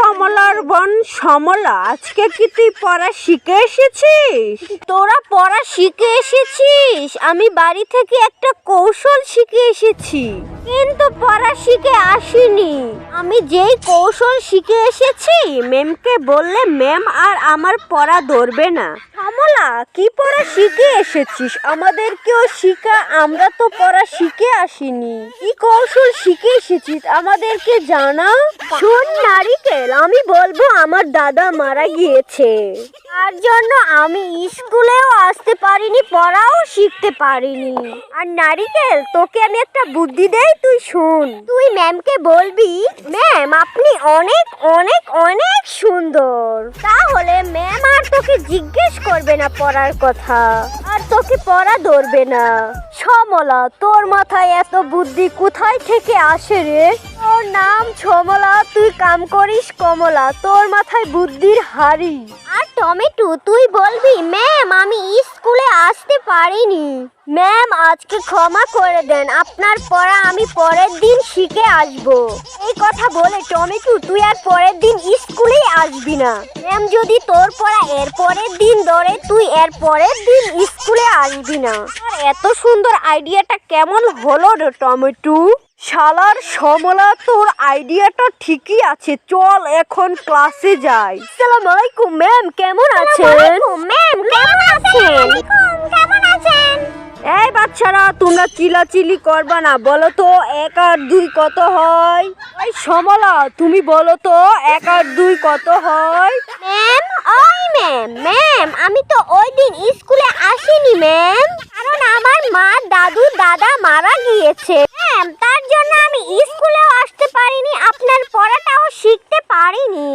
কমলার বন সমলা, আজকে কি তুই পড়া শিখে এসেছিস? তোরা পড়া শিখে এসেছিস? আমি বাড়ি থেকে একটা কৌশল শিখে এসেছি। কিন্তু পড়া শিখে আসিনি। আমি যেই কৌশল শিখে এসেছি, ম্যামকে বললে ম্যাম আর আমার পড়া ধরবে না। কমলা, কি পড়া শিখে এসেছিস? আমাদেরকেও শিখা, আমরা তো পড়া শিখে আসিনি। কি কৌশল শিখে এসেছিস? আমাদেরকে জানা শোন নারিকেল, আমি বলব আমার দাদা মারা গিয়েছে। তার জন্য আমি স্কুলেও আসতে পারিনি, পড়াও শিখতে পারিনি। আর নারিকেল, তোকে আমি একটা বুদ্ধি দেই, তুই শোন। তুই ম্যামকে বলবি ম্যাম আপনি অনেক অনেক অনেক সুন্দর। তাহলে ম্যাম আর তোকে জিজ্ঞেস করবে না পড়ার কথা। আর তোকে পড়া ধরবে না। সমলা, তোর মাথায় এত বুদ্ধি কোথায় থেকে আসে রে? তোর নাম ছমলা তুই কাম করিস কমলা তোর মাথায় বুদ্ধির হাড়ি। আর টমেটো তুই বলবি ম্যাম আমি স্কুলে আসতে পারিনি। ম্যাম আজকে ক্ষমা করে দেন আপনার পড়া আমি পরের দিন শিখে আসব। এই কথা বলে টমেটো তুই আর পরের দিন স্কুলেই আসবি না। ম্যাম যদি তোর পড়া এর পরের দিন ধরে তুই এর পরের দিন স্কুলে আসবি না। এত সুন্দর আইডিয়াটা কেমন হলো টমেটো? শালার সমলা তোর আইডিয়াটা ঠিকই আছে চল এখন ক্লাসে যাই। সালাম আলাইকুম ম্যাম কেমন আছেন? ম্যাম কেমন আছেন? কেমন আছেন? এই বাচ্চারা তোমরা চিলাচিলি করবা না বলো তো এক আর দুই কত হয়? এই সমলা তুমি বলো তো এক আর দুই কত হয়? ম্যাম ওই ম্যাম ম্যাম আমি তো ওই দিন স্কুলে আসিনি ম্যাম কারণ আমার মা দাদু দাদা মারা গিয়েছে ম্যাম তার জন্য আমি স্কুলেও আসতে পারিনি আপনার পড়াটাও শিখতে পারিনি।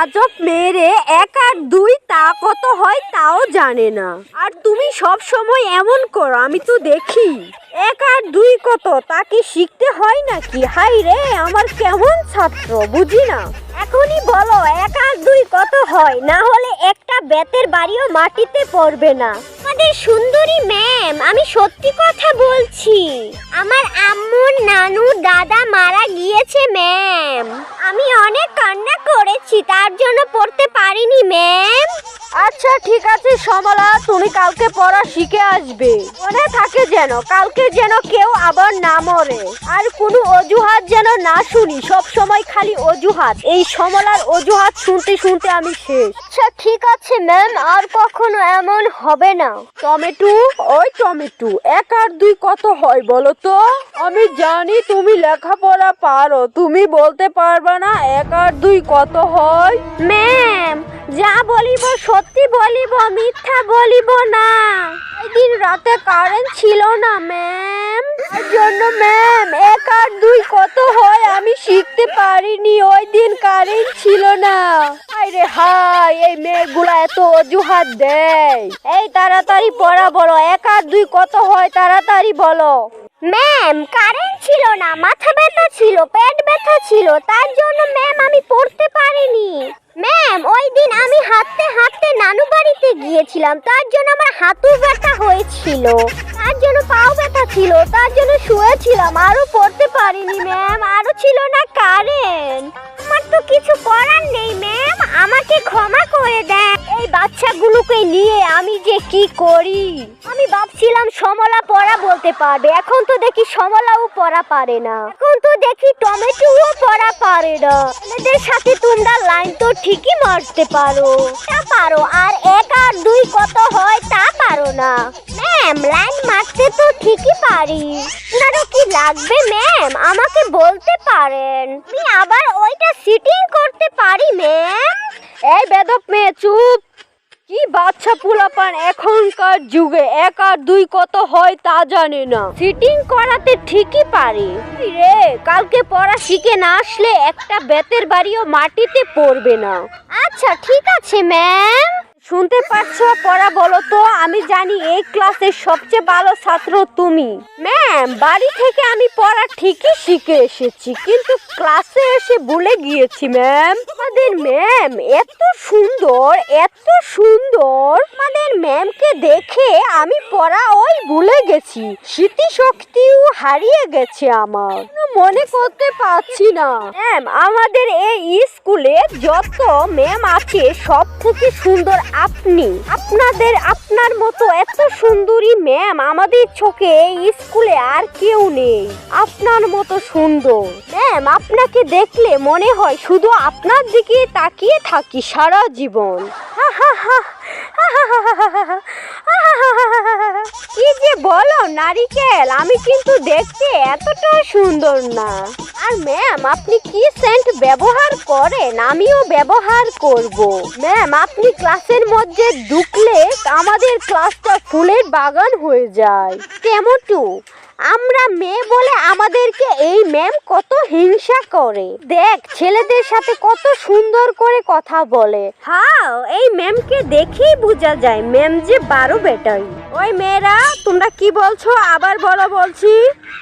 আজব মেয়েরে এক আর দুই তা কত হয় তাও জানে না। আর তুমি সব সময় এমন করো, আমি তো দেখি। এক আর দুই কত তাকে শিখতে হয় নাকি? হাই রে, আমার কেমন ছাত্র, বুঝি না। এখনই বলো, এক আর দুই কত হয়? না হলে একটা বেতের বাড়িও মাটিতে পড়বে না। আমাদের সুন্দরী ম্যাম আমি সত্যি কথা বলছি। আমার আম্মুর নানু দাদা মারা গিয়েছে ম্যাম আমি অনেক কান্না করেছি তার জন্য পড়তে পারিনি ম্যাম আচ্ছা ঠিক আছে সমলা তুমি কালকে পড়া শিখে আসবে। মনে থাকে যেন কালকে যেন কেউ আবার না মরে। আর কোনো অজুহাত যেন না শুনি সব সময় খালি অজুহাত। এই সমলার অজুহাত শুনতে শুনতে আমি শেষ। আচ্ছা ঠিক আছে ম্যাম আর কখনো এমন হবে না। টমেটো ওই টমেটো এক আর দুই কত হয় বলো তো? আমি জানি তুমি লেখাপড়া পারো তুমি বলতে পারবে না এক আর দুই কত হয়। ম্যাম যা বলিব সত্যি বলিব মিথ্যা বলিব না। দিন রাতে কারেন্ট ছিল না ম্যাম জন্য ম্যাম এক আর দুই কত হয়? আমি শিখতে পারিনি, ওই দিন কারেন্ট ছিল না। আরে হাই এই মেয়েগুলা এত অজুহাত দেয়। এই তাড়াতাড়ি পড়া বলো, এক আর দুই কত হয় তাড়াতাড়ি বলো। ম্যাম, কারেন্ট ছিল না, মাথা ব্যথা ছিল, পেট ব্যথা ছিল, তার জন্য ম্যাম আমি পড়তে পারিনি। ম্যাম, ওই দিন আমি হাঁটতে হাঁটতে গিয়েছিলাম, তার জন্য আমার হাঁটু ব্যথা হয়েছিল। তার জন্য পাও ব্যথা ছিল, তার জন্য শুয়েছিলাম, আরও পড়তে পারিনি ম্যাম আরও ছিল না কারেন্ট আমার তো কিছু করার এই বাচ্চাগুলোকে নিয়ে আমি যে কি করি? আমি ভাবছিলাম সমলা পড়া বলতে পারবে। এখন তো দেখি সমলাও পড়া পারে না। এখন তো দেখি টমেটোও পড়া পারে না। এদের সাথে তোমরা লাইন তো ঠিকই মারতে পারো। তা পারো, আর এক আর দুই কত হয় তা পারো না। ম্যাম লাইন মারতে তো ঠিকই পারি। আপনারও কি লাগবে ম্যাম আমাকে বলতে পারেন। আমি আবার ওইটা সিটিং করতে পারি ম্যাম এই বেদব মেয়ে, চুপ। কি বাচ্চা পোলাপান এখনকার যুগে? এক আর দুই কত হয় তা জানে না। সিটিং করাতে ঠিকই পারে। রে, কালকে পড়া শিখে না আসলে একটা বেতের বাড়িও মাটিতে পড়বে না। আচ্ছা ঠিক আছে ম্যাম শুনতে পাচ্ছ পড়া বলো তো? আমি জানি এই ক্লাসের সবচেয়ে ভালো ছাত্র তুমি। ম্যাম বাড়ি থেকে আমি পড়া ঠিকই শিখে এসেছি, কিন্তু ক্লাসে এসে ভুলে গিয়েছি ম্যাম আমাদের ম্যাম এত সুন্দর এত সুন্দর। আমাদের ম্যামকে দেখে আমি পড়া ওই ভুলে গেছি। স্মৃতিশক্তিও হারিয়ে গেছে আমার। মনে করতে পারছি না। ম্যাম আমাদের এই স্কুলে যত ম্যাম আছে সব থেকে সুন্দর আপনি আপনাদের আপনার মতো এত সুন্দরী ম্যাম আমাদের চোখে এই স্কুলে আর কেউ নেই আপনার মতো সুন্দর ম্যাম আপনাকে দেখলে মনে হয় শুধু আপনার দিকে তাকিয়ে থাকি সারা জীবন হা হা হা হা হা হা হা নারিকেল, আমি কিন্তু দেখতে এতটা সুন্দর না। আর ম্যাম আপনি কি সেন্ট ব্যবহার করেন? আমিও ব্যবহার করব। ম্যাম আপনি ক্লাসের মধ্যে ঢুকলে আমাদের ক্লাসটা ফুলের বাগান হয়ে যায়। কেমটু আমরা মেয়ে বলে আমাদেরকে এই ম্যাম কত হিংসা করে। দেখ, ছেলেদের সাথে কত সুন্দর করে কথা বলে। হ্যাঁ এই ম্যামকে দেখেই বোঝা যায় ম্যাম যে বারো বেটাই ওই মেয়েরা, তোমরা কি বলছো? আবার বলো বলছি।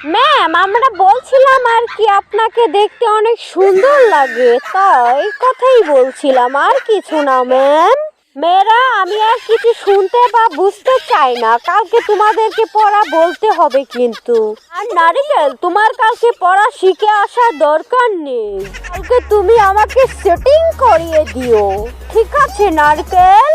ম্যাম, আমরা বলছিলাম আর কি, আপনাকে দেখতে অনেক সুন্দর লাগে। তাই কথাই বলছিলাম, আর কিছু না, ম্যাম। মেয়েরা, আমি আর কিছু শুনতে বা বুঝতে চাই না। কালকে তোমাদেরকে পড়া বলতে হবে কিন্তু। আর নারিকেল, তোমার কালকে পড়া শিখে আসার দরকার নেই। কালকে তুমি আমাকে সেটিং করিয়ে দিও। ঠিক আছে, নারকেল?